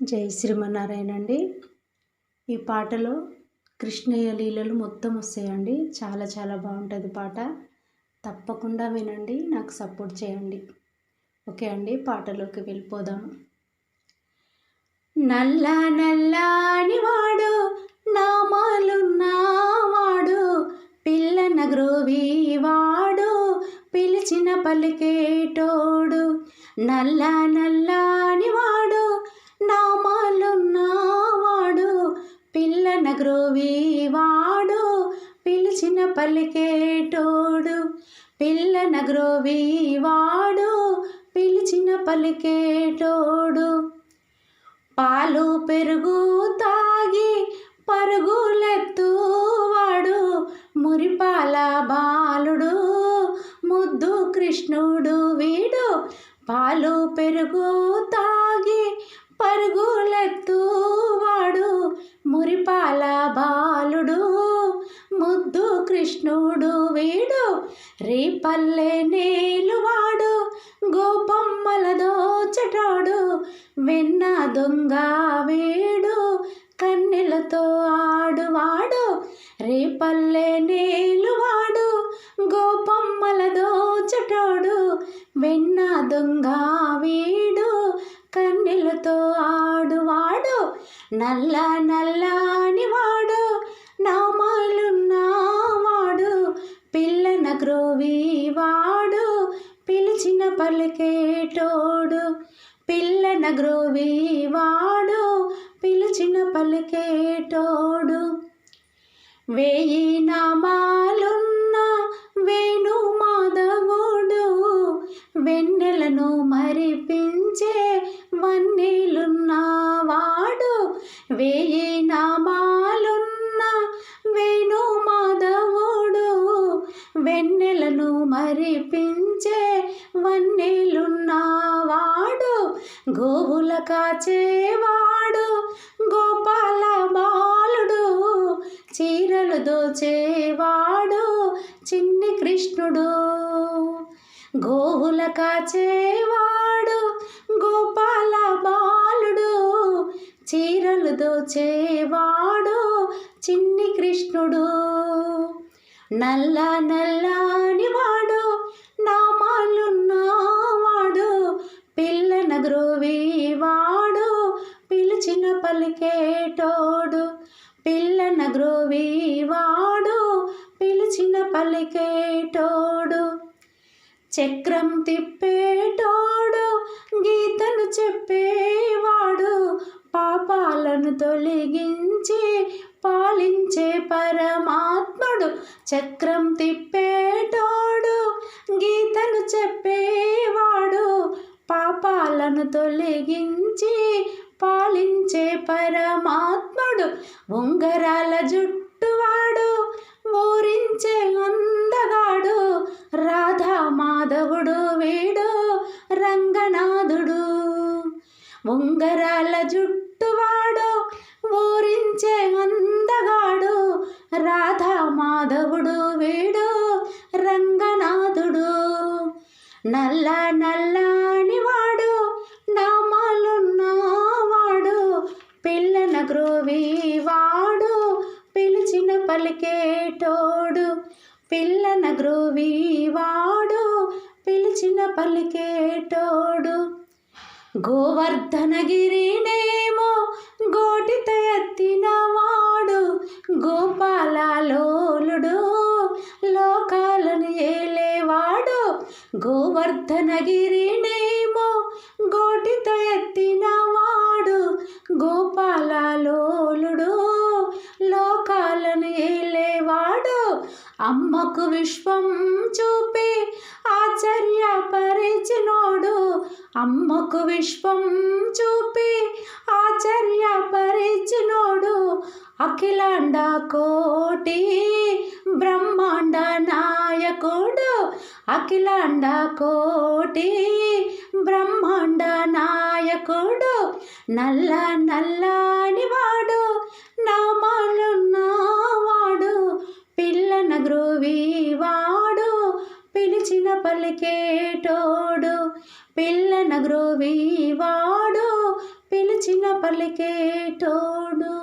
జై శ్రీమన్నారాయణ అండి. ఈ పాటలో కృష్ణయ్య లీలలు మొత్తం వస్తాయండి. చాలా చాలా బాగుంటుంది పాట. తప్పకుండా వినండి నాకు సపోర్ట్ చేయండి. ఓకే అండి పాటలోకి వెళ్ళిపోదాము నల్ల నల్లాని వాడు నామాలున్నవాడు పిల్లన గ్రోవి వాడు పిలిచిన పలికేటోడు నల్ల నల్ల పలికేటోడు పిల్లన గ్రోవి వాడు పిలిచిన పలికేటోడు. పాలు పెరుగు తాగి పరుగులెత్తువాడు మురిపాల బాలుడు ముద్దు కృష్ణుడు వీడు. పాలు పెరుగు తాగి పరుగులెత్తువాడు మురిపాల బాలుడు. ముద్దు కృష్ణుడు వీడు. రేపల్లె నేలువాడు గోపమ్మల దోచటాడు వెన్న దొంగ వీడు. కన్నెలతో ఆడువాడు. రేపల్లె నేలువాడు గోపమ్మల దోచటాడు వెన్న దొంగ వీడు. కన్నెలతో ఆడువాడు. నల్ల నల్ల గ్రోవి వాడు పిలిచిన పలికేటోడు పిల్లన గ్రోవి వాడు పిలిచిన పలికేటోడు వేయి వెన్నెలను వన్నీలున్నవాడు గోవుల కాచేవాడు గోపాల బాలుడు చీరలు దోచేవాడు చిన్ని కృష్ణుడు. గోవుల కాచేవాడు గోపాల బాలుడు చీరలు దోచేవాడు చిన్ని కృష్ణుడు. నల్ల నల్లాని వాడు గ్రోవీవాడు గ్రోవి వాడు పిలిచిన పలికేటోడు. పిల్లన గ్రోవి వాడు పిలిచిన పలికేటోడు. చక్రం తిప్పేటోడు గీతను చెప్పేవాడు. పాపాలను తొలగించి పాలించే పరమాత్ముడు. చక్రం తిప్పేటోడు గీతను చెప్పే పాపాలను తొలగించి పాలించే పరమాత్ముడు ఉంగరాల జుట్టువాడు ఊరించే అందగాడు రాధా మాధవుడు వీడు రంగనాథుడు. ఉంగరాల జుట్టువాడు ఊరించే అందగాడు రాధా మాధవుడు వీడు రంగనాథుడు. నల్ల నల్ల పలికేటోడు పిల్లన గ్రోవీవాడు పిలిచిన పలికేటోడు. గోవర్ధనగిరినేమో గోటిత ఎత్తినవాడు గోపాలలోలుడు లోకాలను ఏలేవాడు. గోవర్ధనగిరినేమో గోటిత ఎత్తినవాడు గోపాల మాకు విశ్వం చూపి ఆశ్చర్యపరిచినోడు. అమ్మకు విశ్వం చూపి ఆశ్చర్యపరిచినోడు. అఖిలాండ కోటి బ్రహ్మాండ నాయకుడు. అఖిలాండ కోటి బ్రహ్మాండ నాయకుడు. నల్ల నల్లాని వాడు వాడు పిలిచిన పలికేటోడు పిల్లన గ్రోవి వాడు పిలిచిన పలికేటోడు